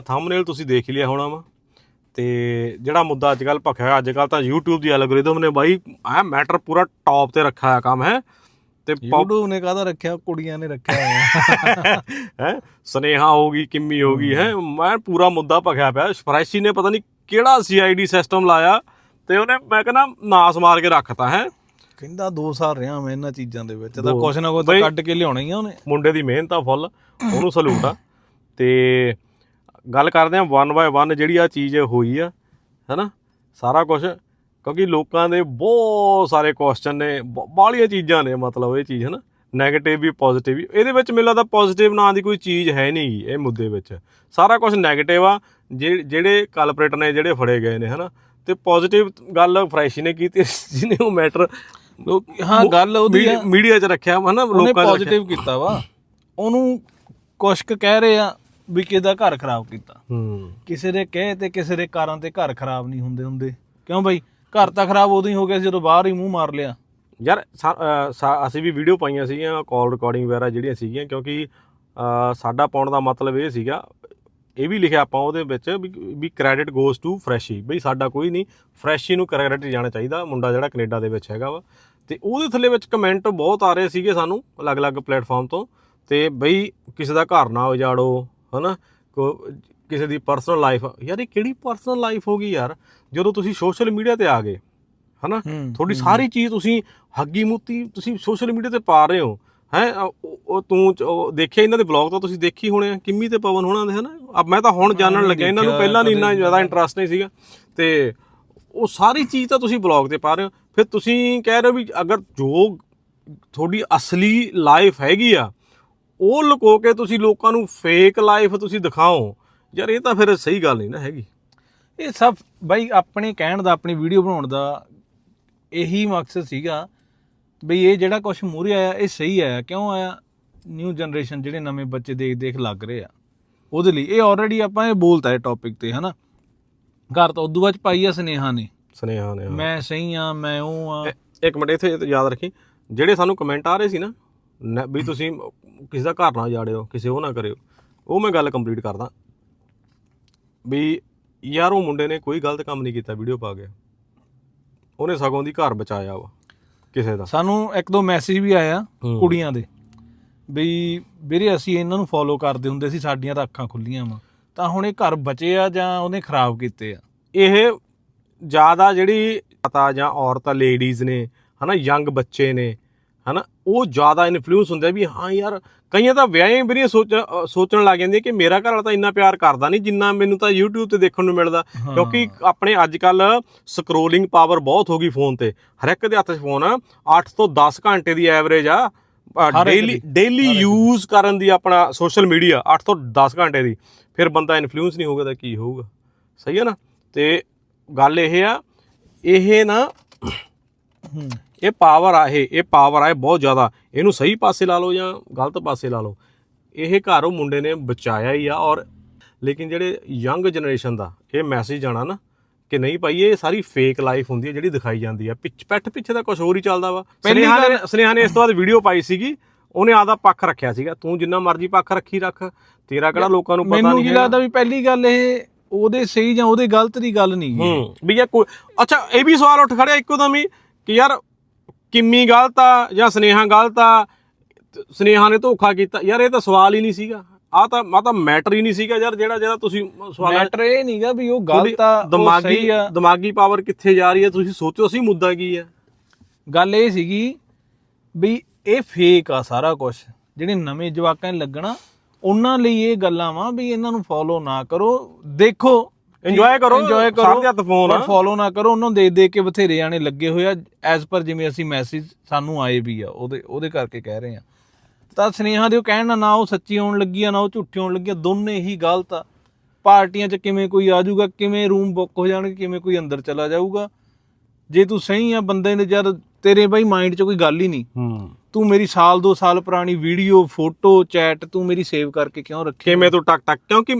Thumbnail ਤੁਸੀਂ ਦੇਖ ਹੀ ਲਿਆ ਹੋਣਾ ਵਾ। ਤੇ ਜਿਹੜਾ ਮੁੱਦਾ ਅੱਜ ਕੱਲ ਭਖਿਆ ਅੱਜ ਕੱਲ ਤਾਂ YouTube ਦੀ ਐਲਗੋਰਿਦਮ ਨੇ ਬਾਈ ਐ ਮੈਟਰ ਪੂਰਾ ਟੌਪ ਤੇ ਰੱਖਿਆ ਹੋਇਆ ਕੰਮ ਹੈ। ਤੇ YouTube ਨੇ ਕਾਹਦਾ ਰੱਖਿਆ? ਕੁੜੀਆਂ ਨੇ ਰੱਖਿਆ ਹੋਇਆ। ਹੈ ਸਨੇਹਾ ਹੋਗੀ ਕਿੰਮੀ ਹੋਗੀ ਹੈ। ਮੈਂ ਪੂਰਾ ਮੁੱਦਾ ਭਖਿਆ ਪਿਆ। ਫਰੈਸ਼ੀ ਨੇ ਪਤਾ ਨਹੀਂ ਕਿਹੜਾ ਸੀਆਈਡੀ ਸਿਸਟਮ ਲਾਇਆ ਤੇ ਉਹਨੇ ਮੈਂ ਕਹਿੰਦਾ ਨਾਸ ਮਾਰ ਕੇ ਰੱਖਤਾ ਹੈ। ਕਹਿੰਦਾ 2 ਸਾਲ ਰਿਹਾ ਮੈਂ ਇਹਨਾਂ ਚੀਜ਼ਾਂ ਦੇ ਵਿੱਚ। ਤਾਂ ਕੁਛ ਨਾ ਕੁਛ ਤਾਂ ਕੱਢ ਕੇ ਲਿਆਉਣਾ ਹੀ ਆ ਉਹਨੇ। ਮੁੰਡੇ ਦੀ ਮਿਹਨਤ ਆ ਫੁੱਲ ਉਹਨੂੰ ਸਲੂਟ ਆ। ਤੇ ਗੱਲ ਕਰਦੇ ਆ ਵਨ ਬਾਏ ਵਨ ਜਿਹੜੀ ਆ ਚੀਜ਼ ਹੋਈ ਆ ਹੈਨਾ? ਸਾਰਾ ਕੁਝ ਕਿਉਂਕਿ ਲੋਕਾਂ ਦੇ ਬਹੁਤ ਸਾਰੇ ਕੁਐਸਚਨ ਨੇ ਬਾਹਲੀਆਂ ਚੀਜ਼ਾਂ ਨੇ ਮਤਲਬ ਇਹ ਚੀਜ਼ ਹੈਨਾ? 네ਗੇਟਿਵ ਵੀ ਪੋਜ਼ਿਟਿਵ ਵੀ। ਇਹਦੇ ਵਿੱਚ ਮੈਨੂੰ ਲੱਗਦਾ ਪੋਜ਼ਿਟਿਵ ਨਾਂ ਦੀ ਕੋਈ ਚੀਜ਼ ਹੈ ਨਹੀਂ ਇਹ ਮੁੱਦੇ ਵਿੱਚ। ਸਾਰਾ ਕੁਝ 네ਗੇਟਿਵ ਆ ਜਿਹੜੇ ਕਲਪਰੇਟ ਨੇ ਜਿਹੜੇ ਫੜੇ ਗਏ ਨੇ ਹੈਨਾ? ਤੇ ਪੋਜ਼ਿਟਿਵ ਗੱਲ ਫਰੈਸ਼ ਨੇ ਕੀਤੀ ਜਿਹਨੇ ਉਹ ਮੈਟਰ ਹਾਂ ਗੱਲ ਉਹਦੀ ਮੀਡੀਆ 'ਚ ਰੱਖਿਆ ਹਨਾ? ਲੋਕਾਂ ਰੱਖਿਆ। ਪੋਜ਼ਿਟਿਵ ਕੀਤਾ ਵਾ। ਉਹਨੂੰ ਕੁਛ ਕੁ ਕਹਿ ਰਹੇ ਆ। ਵੀ ਕਿਹਦਾ ਘਰ ਖਰਾਬ ਕੀਤਾ। ਹੂੰ। ਕਿਸੇ ਦੇ ਕਹੇ ਤੇ ਕਿਸੇ ਦੇ ਕਾਰਾਂ ਤੇ ਘਰ ਖਰਾਬ ਨਹੀਂ ਹੁੰਦੇ ਹੁੰਦੇ। ਕਿਉਂ ਬਾਈ? ਘਰ ਤਾਂ ਖਰਾਬ ਉਦੋਂ ਹੀ ਹੋ ਗਿਆ ਸੀ ਜਦੋਂ ਬਾਹਰ ਹੀ ਮੂੰਹ ਮਾਰ ਲਿਆ। ਯਾਰ ਅਸੀਂ ਵੀ ਵੀਡੀਓ ਪਾਈਆਂ ਸੀਗੀਆਂ ਕਾਲ ਰਿਕਾਰਡਿੰਗ ਵਗੈਰਾ ਜਿਹੜੀਆਂ ਸੀਗੀਆਂ ਕਿਉਂਕਿ ਸਾਡਾ ਪਾਉਣ ਦਾ ਮਤਲਬ ਇਹ ਸੀਗਾ ਇਹ ਵੀ ਲਿਖਿਆ ਆਪਾਂ ਉਹਦੇ ਵਿੱਚ ਵੀ ਕ੍ਰੈਡਿਟ ਗੋਜ਼ ਟੂ ਫਰੈਸ਼ੀ ਬਈ ਸਾਡਾ ਕੋਈ ਨਹੀਂ ਫਰੈਸ਼ੀ ਨੂੰ ਕ੍ਰੈਡਿਟ ਜਾਣਾ ਚਾਹੀਦਾ ਮੁੰਡਾ ਜਿਹੜਾ ਕੈਨੇਡਾ ਦੇ ਵਿੱਚ ਹੈਗਾ ਵਾ। ਤੇ ਉਹਦੇ ਥੱਲੇ ਵਿੱਚ ਕਮੈਂਟ ਬਹੁਤ ਆ ਰਹੇ ਸੀਗੇ ਸਾਨੂੰ ਅਲੱਗ-ਅਲੱਗ ਪਲੇਟਫਾਰਮ ਤੋਂ। ਤੇ ਬਈ ਕਿਸੇ ਦਾ ਘਰ ਨਾ ਉਜਾੜੋ ਹਨਾ? ਕੋ- ਕਿਸੇ ਦੀ ਪਰਸਨਲ ਲਾਈਫ ਯਾਰ ਇਹ ਕਿਹੜੀ ਪਰਸਨਲ ਲਾਈਫ ਹੋ ਗਈ ਯਾਰ? ਜਦੋਂ ਤੁਸੀਂ ਸੋਸ਼ਲ ਮੀਡੀਆ ਤੇ ਆ ਗਏ ਹਨਾ? ਤੁਹਾਡੀ ਸਾਰੀ ਚੀਜ਼ ਤੁਸੀਂ ਹੱਗੀ ਮੁੱਤੀ ਤੁਸੀਂ ਸੋਸ਼ਲ ਮੀਡੀਆ ਤੇ ਪਾ ਰਹੇ ਹੋ ਹੈ? ਉਹ ਤੂੰ ਦੇਖਿਆ ਇਹਨਾਂ ਦੇ ਵਲੌਗ ਤਾਂ ਤੁਸੀਂ ਦੇਖੀ ਹੋਣੇ ਆ ਕਿੰਮੀ ਤੇ ਪਵਨ ਹੋਣਾ ਦੇ ਹਨਾ? ਅਬ ਮੈਂ ਤਾਂ ਹੁਣ ਜਾਣਨ ਲੱਗਿਆ ਇਹਨਾਂ ਨੂੰ ਪਹਿਲਾਂ ਨਹੀਂ ਇੰਨਾ ਜ਼ਿਆਦਾ ਇੰਟਰਸਟ ਨਹੀਂ ਸੀਗਾ। ਤੇ ਉਹ ਸਾਰੀ ਚੀਜ਼ ਤਾਂ ਤੁਸੀਂ ਵਲੌਗ ਤੇ ਪਾ ਰਹੇ ਹੋ। ਫਿਰ ਤੁਸੀਂ ਕਹਿ ਰਹੇ ਹੋ ਵੀ ਅਗਰ ਜੋ ਤੁਹਾਡੀ ਅਸਲੀ ਲਾਈਫ ਹੈਗੀ ਆ ਉਹ ਲੁਕੋ ਕੇ ਤੁਸੀਂ ਲੋਕਾਂ ਨੂੰ ਫੇਕ ਲਾਈਫ ਤੁਸੀਂ ਦਿਖਾਓ। ਯਾਰ ਇਹ ਤਾਂ ਫਿਰ ਸਹੀ ਗੱਲ ਨਹੀਂ ਨਾ ਹੈਗੀ। ਇਹ ਸਭ ਬਾਈ ਆਪਣੇ ਕਹਿਣ ਦਾ ਆਪਣੀ ਵੀਡੀਓ ਬਣਾਉਣ ਦਾ ਇਹੀ ਮਕਸਦ ਸੀਗਾ ਬਈ ਇਹ ਜਿਹੜਾ ਕੁਝ ਮੂਰੇ ਆਇਆ ਇਹ ਸਹੀ ਆਇਆ। ਕਿਉਂ ਆਇਆ? ਨਿਊ ਜਨਰੇਸ਼ਨ ਜਿਹੜੇ ਨਵੇਂ ਬੱਚੇ ਦੇਖ ਦੇਖ ਲੱਗ ਰਹੇ ਆ। ਉਹਦੇ ਲਈ ਇਹ ਆਲਰੇਡੀ ਆਪਾਂ ਇਹ ਬੋਲਤਾ ਹੈ ਟੌਪਿਕ ਤੇ ਹਨਾ? ਘਰ ਤਾਂ ਉਦੋਂ ਬਾਅਦ 'ਚ ਪਾਈ ਆ ਸਨੇਹਾ ਨੇ। ਸੁਨੇਹਾ ਨੇ। ਮੈਂ ਸਹੀ ਆ ਮੈਂ ਉਹ ਆ। ਇੱਕ ਮਿੰਟ ਇੱਥੇ ਯਾਦ ਰੱਖੀ। ਜਿਹੜੇ ਸਾਨੂੰ ਕਮੈਂਟ ਆ ਰਹੇ ਸੀ ਨਾ ਨ- ਵੀ ਤੁਸੀਂ ਕਿਸੇ ਦਾ ਘਰ ਨਾ ਉਜਾੜਿਓ ਕਿਸੇ ਉਹ ਨਾ ਕਰਿਓ। ਉਹ ਮੈਂ ਗੱਲ ਕੰਪਲੀਟ ਕਰਦਾ। ਵੀ ਯਾਰ ਉਹ ਮੁੰਡੇ ਨੇ ਕੋਈ ਗਲਤ ਕੰਮ ਨਹੀਂ ਕੀਤਾ ਵੀਡੀਓ ਪਾ ਕੇ। ਉਹਨੇ ਸਗੋਂ ਦੀ ਘਰ ਬਚਾਇਆ ਵਾ ਕਿਸੇ ਦਾ। ਸਾਨੂੰ ਇੱਕ ਦੋ ਮੈਸੇਜ ਵੀ ਆਇਆ ਹੂੰ। ਕੁੜੀਆਂ ਦੇ। ਬਈ ਵੀਰੇ ਅਸੀਂ ਇਹਨਾਂ ਨੂੰ ਫੋਲੋ ਕਰਦੇ ਹੁੰਦੇ ਸੀ ਸਾਡੀਆਂ ਤਾਂ ਅੱਖਾਂ ਖੁੱਲੀਆਂ ਵਾ। ਤਾਂ ਹੁਣ ਇਹ ਘਰ ਬਚੇ ਆ ਜਾਂ ਉਹਨੇ ਖਰਾਬ ਕੀਤੇ ਆ? ਇਹ ਜ਼ਿਆਦਾ ਜਿਹੜੀ ਪਤਾ ਜਾਂ ਔਰਤਾਂ ਲੇਡੀਜ਼ ਨੇ ਹਨਾ ਯੰਗ ਬੱਚੇ ਨੇ ਹਨਾ? ਉਹ ਜ਼ਿਆਦਾ ਇਨਫਲੂਐਂਸ ਹੁੰਦੇ ਆ ਵੀ ਹਾਂ ਯਾਰ ਕਈਆਂ ਤਾਂ ਵਿਆਹੇ ਵੀ ਸੋਚ ਸੋਚਣ ਲੱਗ ਜਾਂਦੇ ਕਿ ਮੇਰਾ ਘਰ ਵਾਲਾ ਤਾਂ ਇੰਨਾ ਪਿਆਰ ਕਰਦਾ ਨਹੀਂ ਜਿੰਨਾ ਮੈਨੂੰ ਤਾਂ YouTube ਤੇ ਦੇਖਣ ਨੂੰ ਮਿਲਦਾ। ਕਿਉਂਕਿ ਆਪਣੇ ਅੱਜ ਕੱਲ ਸਕਰੋਲਿੰਗ ਪਾਵਰ ਬਹੁਤ ਹੋ ਗਈ ਫੋਨ ਤੇ। ਹਰ ਇੱਕ ਦੇ ਹੱਥ 'ਚ ਫੋਨ ਆ। 8 ਤੋਂ 10 ਘੰਟੇ ਦੀ ਐਵਰੇਜ ਆ। ਡੇਲੀ। ਡੇਲੀ ਯੂਜ਼ ਕਰਨ ਦੀ ਆਪਣਾ ਸੋਸ਼ਲ ਮੀਡੀਆ 8 ਤੋਂ 10 ਘੰਟੇ ਦੀ। ਫਿਰ ਬੰਦਾ ਇਨਫਲੂਐਂਸ ਨਹੀਂ ਹੋਊਗਾ ਤਾਂ ਕੀ ਹੋਊਗਾ? ਸਹੀ ਹੈ ਨਾ? ਤੇ ਗੱਲ ਇਹ ਆ ਇਹ ਨਾ ਇਹ ਪਾਵਰ ਆ ਇਹ ਇਹ ਪਾਵਰ ਆ ਇਹ ਬਹੁਤ ਜ਼ਿਆਦਾ। ਇਹਨੂੰ ਸਹੀ ਪਾਸੇ ਲਾ ਲਓ ਜਾਂ ਗਲਤ ਪਾਸੇ ਲਾ ਲਓ। ਇਹ ਘਰ ਉਹ ਮੁੰਡੇ ਨੇ ਬਚਾਇਆ ਹੀ ਆ ਔਰ ਲੇਕਿਨ ਜਿਹੜੇ ਯੰਗ ਜਨਰੇਸ਼ਨ ਦਾ ਇਹ ਮੈਸੇਜ ਜਾਣਾ ਨਾ ਕਿ ਨਹੀਂ ਭਾਈ ਇਹ ਸਾਰੀ ਫੇਕ ਲਾਈਫ ਹੁੰਦੀ ਹੈ ਜਿਹੜੀ ਦਿਖਾਈ ਜਾਂਦੀ ਆ। ਪਿੱਛ ਪੈਠ ਪਿੱਛੇ ਤਾਂ ਕੁਝ ਹੋਰ ਹੀ ਚੱਲਦਾ ਵਾ। ਸਨੇਹਾ ਨੇ ਸਨੇਹਾ ਨੇ ਇਸ ਤੋਂ ਬਾਅਦ ਵੀਡੀਓ ਪਾਈ ਸੀਗੀ। ਉਹਨੇ ਆਦਾ ਪੱਖ ਰੱਖਿਆ ਸੀਗਾ। ਤੂੰ ਜਿੰਨਾ ਮਰਜ਼ੀ ਪੱਖ ਰੱਖੀ ਰੱਖ। ਤੇਰਾ ਕਿਹੜਾ ਲੋਕਾਂ ਨੂੰ ਪਤਾ ਮੈਨੂੰ ਨਹੀਂ ਕੀ ਹੈਗਾ। ਲੱਗਦਾ ਵੀ ਪਹਿਲੀ ਗੱਲ ਇਹ ਉਹਦੇ ਸਹੀ ਜਾਂ ਉਹਦੇ ਗਲਤ ਦੀ ਗੱਲ ਨਹੀਂ। ਹੂੰ ਵੀ ਇਹ ਕੋਈ ਅੱਛਾ ਇਹ ਵੀ ਸਵਾਲ ਉੱਠ ਖੜਿਆ ਇੱਕੋ ਦਮ ਹੀ ਕਿ ਯਾਰ ਕਿੰਮੀ ਗਲਤ ਆ ਜਾਂ ਸਨੇਹਾ ਗਲਤ ਆ? ਸਨੇਹਾ ਨੇ ਧੋਖਾ ਕੀਤਾ। ਯਾਰ ਇਹ ਤਾਂ ਸਵਾਲ ਹੀ ਨਹੀਂ ਸੀਗਾ। ਆ ਤਾਂ ਆ ਤਾਂ ਮੈਟਰ ਹੀ ਨਹੀਂ ਸੀਗਾ ਯਾਰ ਜਿਹੜਾ ਜਿਹੜਾ ਤੁਸੀਂ ਸਵਾਲ ਮੈਟਰ ਇਹ ਨਹੀਂਗਾ ਵੀ ਉਹ ਗਲਤ ਆ ਦਿਮਾਗੀ ਦਿਮਾਗੀ ਪਾਵਰ ਕਿੱਥੇ ਜਾ ਰਹੀ ਹੈ? ਤੁਸੀਂ ਸੋਚੋ ਅਸੀਂ ਮੁੱਦਾ ਕੀ ਹੈ ਗੱਲ ਇਹ ਸੀਗੀ ਵੀ ਇਹ ਫੇਕ ਆ ਸਾਰਾ ਕੁਝ ਜਿਹੜੇ ਨਵੇਂ ਜਵਾਕਾਂ ਨੂੰ ਲੱਗਣਾ ਉਹਨਾਂ ਲਈ ਇਹ ਗੱਲਾਂ ਵਾ ਵੀ ਇਹਨਾਂ ਨੂੰ ਫੋਲੋ ਨਾ ਕਰੋ। ਦੇਖੋ ਇੰਜੋਏ ਕਰੋ ਇੰਜੋਏ ਕਰੋ ਸਾਰੇ ਹੱਥ ਫੋਨ ਆ। ਫੋਲੋ ਨਾ ਕਰੋ ਉਹਨਾਂ ਨੂੰ ਦੇਖ ਦੇਖ ਕੇ ਬਥੇਰੇ ਜਾਣੇ ਲੱਗੇ ਹੋਏ ਆ ਐਜ਼ ਪਰ ਜਿਵੇਂ ਅਸੀਂ ਮੈਸੇਜ ਸਾਨੂੰ ਆਏ ਵੀ ਆ ਉਹਦੇ ਉਹਦੇ ਕਰਕੇ ਕਹਿ ਰਹੇ ਆ। ਤਾਂ ਸਨੇਹਾ ਦੇ ਉਹ ਕਹਿਣ ਨਾਲ ਨਾ ਉਹ ਸੱਚੀ ਆਉਣ ਲੱਗੀ ਆ ਨਾ ਉਹ ਝੂਠੀ ਆਉਣ ਲੱਗੀ ਆ ਦੋਨੇ ਹੀ ਗਲਤ ਆ। ਪਾਰਟੀਆਂ 'ਚ ਕਿਵੇਂ ਕੋਈ ਆ ਜਾਊਗਾ ਕਿਵੇਂ ਰੂਮ ਬੁੱਕ ਹੋ ਜਾਣਗੇ ਕਿਵੇਂ ਕੋਈ ਅੰਦਰ ਚਲਾ ਜਾਊਗਾ। ਜੇ ਤੂੰ ਸਹੀ ਆ ਬੰਦੇ ਨੇ ਜਦ ਤੇਰੇ ਬਈ ਮਾਈਂਡ 'ਚ ਕੋਈ ਗੱਲ ਹੀ ਨਹੀਂ। ਹੂੰ। ਤੂੰ ਮੇਰੀ ਸਾਲ ਦੋ ਸਾਲ ਪੁਰਾਣੀ ਵੀਡੀਓ ਫੋਟੋ ਚੈਟ ਤੂੰ ਮੇਰੀ ਸੇਵ ਕਰਕੇ ਕਿਉਂ ਰੱਖੀ ਕਿਵੇਂ ਤੂੰ ਟਕ ਟਕ ਕਿਉਂਕਿ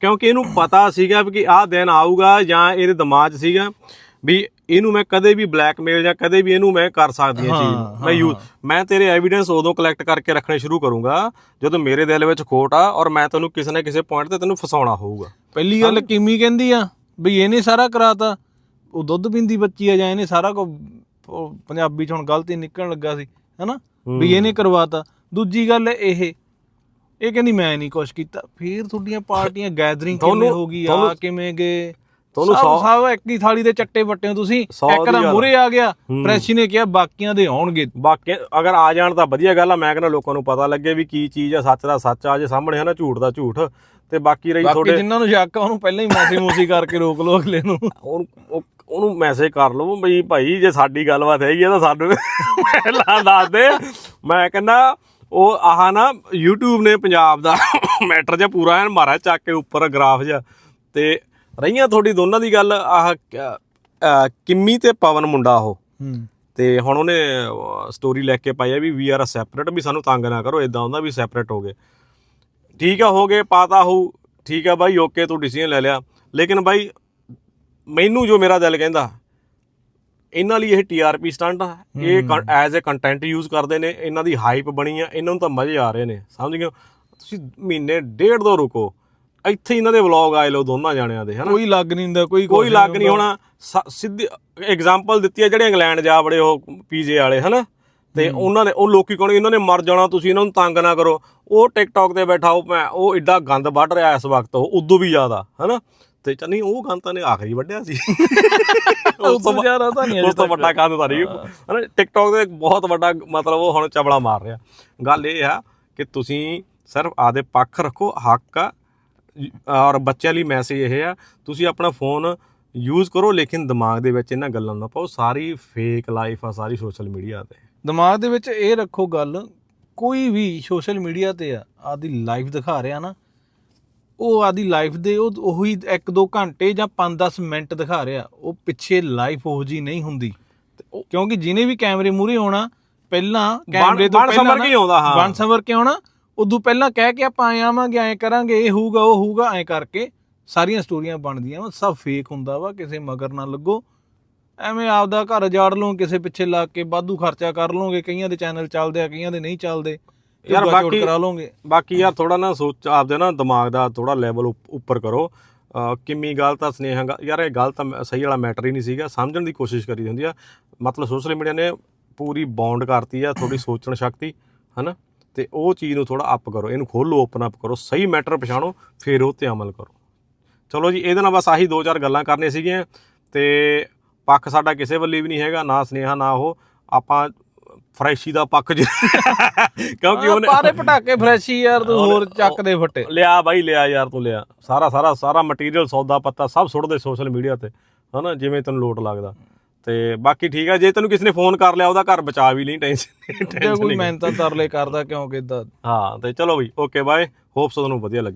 ਕਿਉਂਕਿ ਇਹਨੂੰ ਪਤਾ ਸੀਗਾ ਵੀ ਕਿ ਆਹ ਦਿਨ ਆਊਗਾ ਜਾਂ ਇਹਦੇ ਦਿਮਾਗ 'ਚ ਸੀਗਾ ਵੀ ਇਹਨੂੰ ਮੈਂ ਕਦੇ ਵੀ ਬਲੈਕਮੇਲ ਜਾਂ ਕਦੇ ਵੀ ਇਹਨੂੰ ਮੈਂ ਕਰ ਸਕਦੀ ਹਾਂ ਚੀਜ਼। ਮੈਂ ਹਾਂ, ਯੂ ਹਾਂ। ਮੈਂ ਤੇਰੇ ਐਵੀਡੈਂਸ ਉਦੋਂ ਕਲੈਕਟ ਕਰਕੇ ਰੱਖਣੇ ਸ਼ੁਰੂ ਕਰੂੰਗਾ ਜਦੋਂ ਮੇਰੇ ਦਿਲ ਵਿੱਚ ਖੋਟ ਆ ਔਰ ਮੈਂ ਤੈਨੂੰ ਕਿਸੇ ਨਾ ਕਿਸੇ ਪੁਆਇੰਟ ਤੇ ਤੈਨੂੰ ਫਸਾਉਣਾ ਹੋਊਗਾ। ਪਹਿਲੀ ਗੱਲ ਕਿਮੀ ਕਹਿੰਦੀ ਆ? ਵੀ ਇਹਨੇ ਸਾਰਾ ਕਰਾਤਾ। ਉਹ ਦੁੱਧ ਪੀਂਦੀ ਬੱਚੀ ਆ ਜਾਂ ਇਹਨੇ ਸਾਰਾ ਕੁ ਪੰਜਾਬੀ ਚ ਹੁਣ ਗਲਤੀ ਨਿਕਲਣ ਲੱਗਾ ਸੀ ਹਨਾ? ਵੀ ਇਹਨੇ ਕਰਵਾਤਾ। ਦੂਜੀ ਗੱਲ ਇਹ ਇਹ ਕਹਿੰਦੀ ਮੈਂ ਨਹੀਂ ਕੁਛ ਕੀਤਾ। ਫਿਰ ਤੁਹਾਡੀਆਂ ਪਾਰਟੀਆਂ ਗੈਦਰਿੰਗ ਕਿਵੇਂ ਹੋ ਗਈ? ਆ ਕਿਵੇਂ ਗਏ? ਤੁਹਾਨੂੰ ਸਭ ਸਭ ਇੱਕ ਹੀ ਥਾਲੀ ਦੇ ਚੱਟੇ ਵੱਟੇ ਹੋ ਤੁਸੀਂ ਇੱਕ ਦੀ। ਮੂਰੇ ਆ। ਗਿਆ। ਪ੍ਰੈਸੀ ਨੇ ਕਿਹਾ ਬਾਕੀਆਂ ਦੇ ਆਉਣਗੇ। ਬਾਕੀ ਅਗਰ ਆ ਜਾਣ ਤਾਂ ਵਧੀਆ ਗੱਲ ਆ। ਮੈਂ ਕਹਿੰਦਾ ਲੋਕਾਂ ਨੂੰ ਪਤਾ ਲੱਗੇ ਵੀ ਕੀ ਚੀਜ਼ ਆ। ਸੱਚ ਦਾ ਸੱਚ ਆ। ਜੇ ਸਾਹਮਣੇ ਹੈ ਨਾ ਝੂਠ ਦਾ ਝੂਠ। ਤੇ ਬਾਕੀ ਰਹੀ ਬਾਕੀ ਤੁਹਾਡੇ ਜਿਨ੍ਹਾਂ ਨੂੰ ਸ਼ੱਕ ਆ ਉਹਨੂੰ ਪਹਿਲਾਂ ਹੀ ਮੈਸੇਜ ਮੂਸੀ ਕਰਕੇ ਰੋਕ ਲਓ ਅਗਲੇ ਨੂੰ। ਉਹਨੂੰ ਉਹ- ਉਹਨੂੰ ਮੈਸੇਜ ਕਰ ਲਓ ਬਈ ਭਾਈ ਜੇ ਸਾਡੀ ਗੱਲਬਾਤ ਹੈਗੀ ਆ ਤਾਂ ਸਾਨੂੰ ਪਹਿਲਾਂ ਦੱਸ ਦੇ। ਮੈਂ ਕਹਿੰਦਾ ਉਹ ਆਹ ਨਾ YouTube ਨੇ ਪੰਜਾਬ ਦਾ ਮੈਟਰ ਜਿਹਾ ਪੂਰਾ ਐਨ ਮਾਰਿਆ ਚੱਕ ਕੇ ਉੱਪਰ ਗ੍ਰਾਫ ਜਿਹਾ। ਤੇ ਰਹੀਆਂ ਤੁਹਾਡੀ ਦੋਨਾਂ ਦੀ ਗੱਲ ਆਹ ਕਿੰਮੀ ਤੇ ਪਵਨ ਮੁੰਡਾ ਉਹ। ਤੇ ਹੁਣ ਉਹਨੇ ਸਟੋਰੀ ਲੈ ਕੇ ਪਾਈ ਆ ਵੀ ਵੀ ਆਰ ਸੈਪਰੇਟ ਵੀ ਸਾਨੂੰ ਤੰਗ ਨਾ ਕਰੋ ਇਦਾਂ ਹੁੰਦਾ ਵੀ ਸੈਪਰੇਟ ਹੋ ਗਏ। ਠੀਕ ਆ ਹੋ ਗਏ ਪਾਤਾ ਹੋ ਠੀਕ ਆ ਬਾਈ ਓਕੇ ਤੂੰ ਡਿਸੀਜਨ ਲੈ ਲਿਆ। ਲੇਕਿਨ ਬਾਈ ਮੈਨੂੰ ਜੋ ਮੇਰਾ ਦਿਲ ਕਹਿੰਦਾ ਇਹਨਾਂ ਲਈ ਇਹ ਟੀਆਰਪੀ ਸਟੰਟ ਆ। ਇਹ ਐਜ਼ ਅ ਕੰਟੈਂਟ ਯੂਜ਼ ਕਰਦੇ ਨੇ ਇਹਨਾਂ ਦੀ ਹਾਈਪ ਬਣੀ ਆ ਇਹਨਾਂ ਨੂੰ ਤਾਂ ਮਜ਼ੇ ਆ ਰਹੇ ਨੇ ਸਮਝ ਗਏ? ਤੁਸੀਂ ਮਹੀਨੇ ਡੇਢ ਦੋ ਰੁਕੋ। ਇੱਥੇ ਇਹਨਾਂ ਦੇ ਵਲੌਗ ਆਏ ਲੋ ਦੋਨਾਂ ਜਾਣਿਆਂ ਦੇ ਹਨਾ? ਕੋਈ ਲੱਗ ਨਹੀਂ ਹੁੰਦਾ ਕੋਈ ਕੋਈ ਲੱਗ ਨਹੀਂ। ਹੋਣਾ। ਸਿੱਧੀ ਐਗਜ਼ਾਮਪਲ ਦਿੱਤੀ ਹੈ ਜਿਹੜੇ ਇੰਗਲੈਂਡ ਜਾ ਬੜੇ ਉਹ ਪੀਜੇ ਵਾਲੇ ਹਨਾ? ਤੇ ਉਹਨਾਂ ਨੇ ਉਹ ਲੋਕੀ ਕਹਣਗੇ ਇਹਨਾਂ ਨੇ ਮਰ ਜਾਣਾ ਤੁਸੀਂ ਇਹਨਾਂ ਨੂੰ ਤੰਗ ਨਾ ਕਰੋ। ਉਹ ਟਿਕਟੌਕ ਤੇ ਬੈਠਾ ਉਹ ਉਹ ਐਡਾ ਗੰਦ ਵੱਢ ਰਿਹਾ ਇਸ ਵਕਤ ਉਹ ਉਦੋਂ ਵੀ ਜ਼ਿਆਦਾ ਹਨਾ? ਤੇ ਚ- ਨਹੀਂ ਉਹ ਗੰਦ ਤਾਂ ਨੇ ਆਖਰੀ ਵੱਢਿਆ ਸੀ। ਉਸ ਤੋਂ ਜ਼ਿਆਦਾ ਤਾਂ ਨਹੀਂ ਉਸ ਤੋਂ। ਵੱਡਾ ਗੰਦ ਤਾਂ ਨਹੀਂ। ਹਨਾ ਟਿਕਟੌਕ ਤੇ ਬਹੁਤ ਵੱਡਾ ਮਤਲਬ ਉਹ ਹੁਣ ਚਬਲਾ ਮਾਰ ਰਿਹਾ। ਗੱਲ ਇਹ ਆ ਕਿ ਤੁਸੀਂ ਸਿਰਫ ਆਦੇ ਪੱਖ ਰੱਖੋ ਹੱਕ ਆ ਔਰ ਬੱਚਿਆਂ ਲਈ ਮੈਸੇਜ ਇਹ ਆ ਤੁਸੀਂ ਆਪਣਾ ਫੋਨ ਯੂਜ਼ ਕਰੋ ਲੇਕਿਨ ਦਿਮਾਗ ਦੇ ਵਿੱਚ ਇਹਨਾਂ ਗੱਲਾਂ ਨੂੰ ਨਾ ਪਾਓ। ਸਾਰੀ ਫੇਕ ਲਾਈਫ ਆ ਸਾਰੀ ਸੋਸ਼ਲ ਮੀਡੀਆ ਤੇ। ਦਿਮਾਗ ਦੇ ਵਿੱਚ ਇਹ ਰੱਖੋ ਗੱਲ ਕੋਈ ਵੀ ਸੋਸ਼ਲ ਮੀਡੀਆ ਤੇ ਆ ਆਦੀ ਲਾਈਫ ਦਿਖਾ ਰਿਹਾ ਨਾ ਉਹ ਆਦੀ ਲਾਈਫ ਦੇ ਉਹ ਉਹੀ 1-2 ਘੰਟੇ ਜਾਂ 5-10 ਮਿੰਟ ਦਿਖਾ ਰਿਹਾ। ਉਹ ਪਿੱਛੇ ਲਾਈਫ ਉਹ ਜੀ ਨਹੀਂ ਹੁੰਦੀ। ਕਿਉਂਕਿ ਜਿਹਨੇ ਵੀ ਕੈਮਰੇ ਮੂਹਰੇ ਆਉਣਾ ਪਹਿਲਾਂ ਕੈਮਰੇ ਤੋਂ ਬਣ ਪਹਿਲਾਂ ਸੰਵਰ ਕੇ ਹੀ ਆਉਂਦਾ, ਹਾਂ। ਬਣ ਸੰਵਰ ਕੇ ਆਉਣਾ ਉਦੋਂ ਪਹਿਲਾਂ ਕਹਿ ਕੇ ਆਪਾਂ ਐ ਆਵਾਂਗੇ ਐ ਕਰਾਂਗੇ ਇਹ ਹੋਊਗਾ ਉਹ ਹੋਊਗਾ ਐ ਕਰਕੇ ਸਾਰੀਆਂ ਸਟੋਰੀਆਂ ਬਣਦੀਆਂ ਵਾ। ਸਭ ਫੇਕ ਹੁੰਦਾ ਵਾ ਕਿਸੇ ਮਗਰ ਨਾ ਲੱਗੋ। ਐਵੇਂ ਆਪਦਾ ਘਰ ਜਾੜ ਲਓ ਕਿਸੇ ਪਿੱਛੇ ਲੱਗ ਕੇ ਵਾਧੂ ਖਰਚਾ ਕਰ ਲਓਗੇ। ਕਈਆਂ ਦੇ ਚੈਨਲ ਚੱਲਦੇ ਆ ਕਈਆਂ ਦੇ ਨਹੀਂ ਚੱਲਦੇ। ਯਾਰ ਬਾਕੀ ਕਰਾ ਲਓਗੇ ਬਾਕੀ ਯਾਰ ਥੋੜਾ ਨਾ ਸੋਚ ਆਪਦੇ ਨਾ ਦਿਮਾਗ ਦਾ ਥੋੜਾ ਲੈਵਲ ਉੱਪਰ ਕਰੋ। ਕਿੰਨੀ ਗੱਲ ਤਾਂ ਸਨੇਹਾ ਯਾਰ ਇਹ ਗੱਲ ਤਾਂ ਸਹੀ ਵਾਲਾ ਮੈਟਰ ਹੀ ਨਹੀਂ ਸੀਗਾ। ਸਮਝਣ ਦੀ ਕੋਸ਼ਿਸ਼ ਕਰੀ ਹੁੰਦੀ ਆ। ਮਤਲਬ ਸੋਸ਼ਲ ਮੀਡੀਆ ਨੇ ਪੂਰੀ ਬੌਂਡ ਕਰਤੀ ਆ ਥੋੜੀ ਸੋਚਣ ਸ਼ਕਤੀ ਹਨਾ? ਤੇ ਉਹ ਚੀਜ਼ ਨੂੰ ਥੋੜਾ ਅਪ ਕਰੋ। ਇਹਨੂੰ ਖੋਲੋ ਓਪਨ ਅਪ ਕਰੋ। ਸਹੀ ਮੈਟਰ ਪਛਾਣੋ ਫਿਰ ਉਹ ਤੇ ਅਮਲ ਕਰੋ। ਚਲੋ ਜੀ ਇਹਦੇ ਨਾਲ ਬਸ ਆਹੀ ਦੋ ਚਾਰ ਗੱਲਾਂ ਕਰਨੀਆਂ ਸੀਗੀਆਂ। ਤੇ ਪੱਖ ਸਾਡਾ ਕਿਸੇ ਵੱਲੇ ਵੀ ਨਹੀਂ ਹੈਗਾ ਨਾ ਸਨੇਹਾ ਨਾ ਉਹ। ਆਪਾਂ ਫਰੈਸ਼ੀ ਦਾ ਪੱਖ ਜ- ਕਿਉਂਕਿ ਉਹਨੇ ਪਾਰੇ ਪਟਾਕੇ ਫਰੈਸ਼ੀ ਯਾਰ ਤੂੰ ਹੋਰ ਚੱਕ ਦੇ ਫੱਟੇ। ਲਿਆ ਬਾਈ ਲਿਆ ਯਾਰ ਤੂੰ ਲਿਆ। ਸਾਰਾ ਸਾਰਾ ਸਾਰਾ ਮਟੀਰੀਅਲ ਸੌਦਾ ਪੱਤਾ ਸਭ ਸੁੱਟਦੇ ਸੋਸ਼ਲ ਮੀਡੀਆ ਤੇ। ਹਨਾ ਜਿਵੇਂ ਤੈਨੂੰ ਲੋਟ ਲੱਗਦਾ। ਤੇ ਬਾਕੀ ਠੀਕ ਆ ਜੇ ਤੈਨੂੰ ਕਿਸੇ ਨੇ ਫੋਨ ਕਰ ਲਿਆ ਉਹਦਾ ਘਰ ਬਚਾ ਵੀ ਨਹੀਂ ਟੈਨਸ਼ਨ ਟੈਨਸ਼ਨ ਕੋਈ ਨਹੀਂ। ਮਿਹਨਤਾਂ ਤਰਲੇ ਕਰਦਾ ਕਿਉਂਕਿ ਇਦਾਂ ਹਾਂ ਤੇ ਚਲੋ ਬਈ ਓਕੇ ਬਾਏ ਹੋਪਸ ਤੁਹਾਨੂੰ ਵਧੀਆ ਲੱਗਿਆ।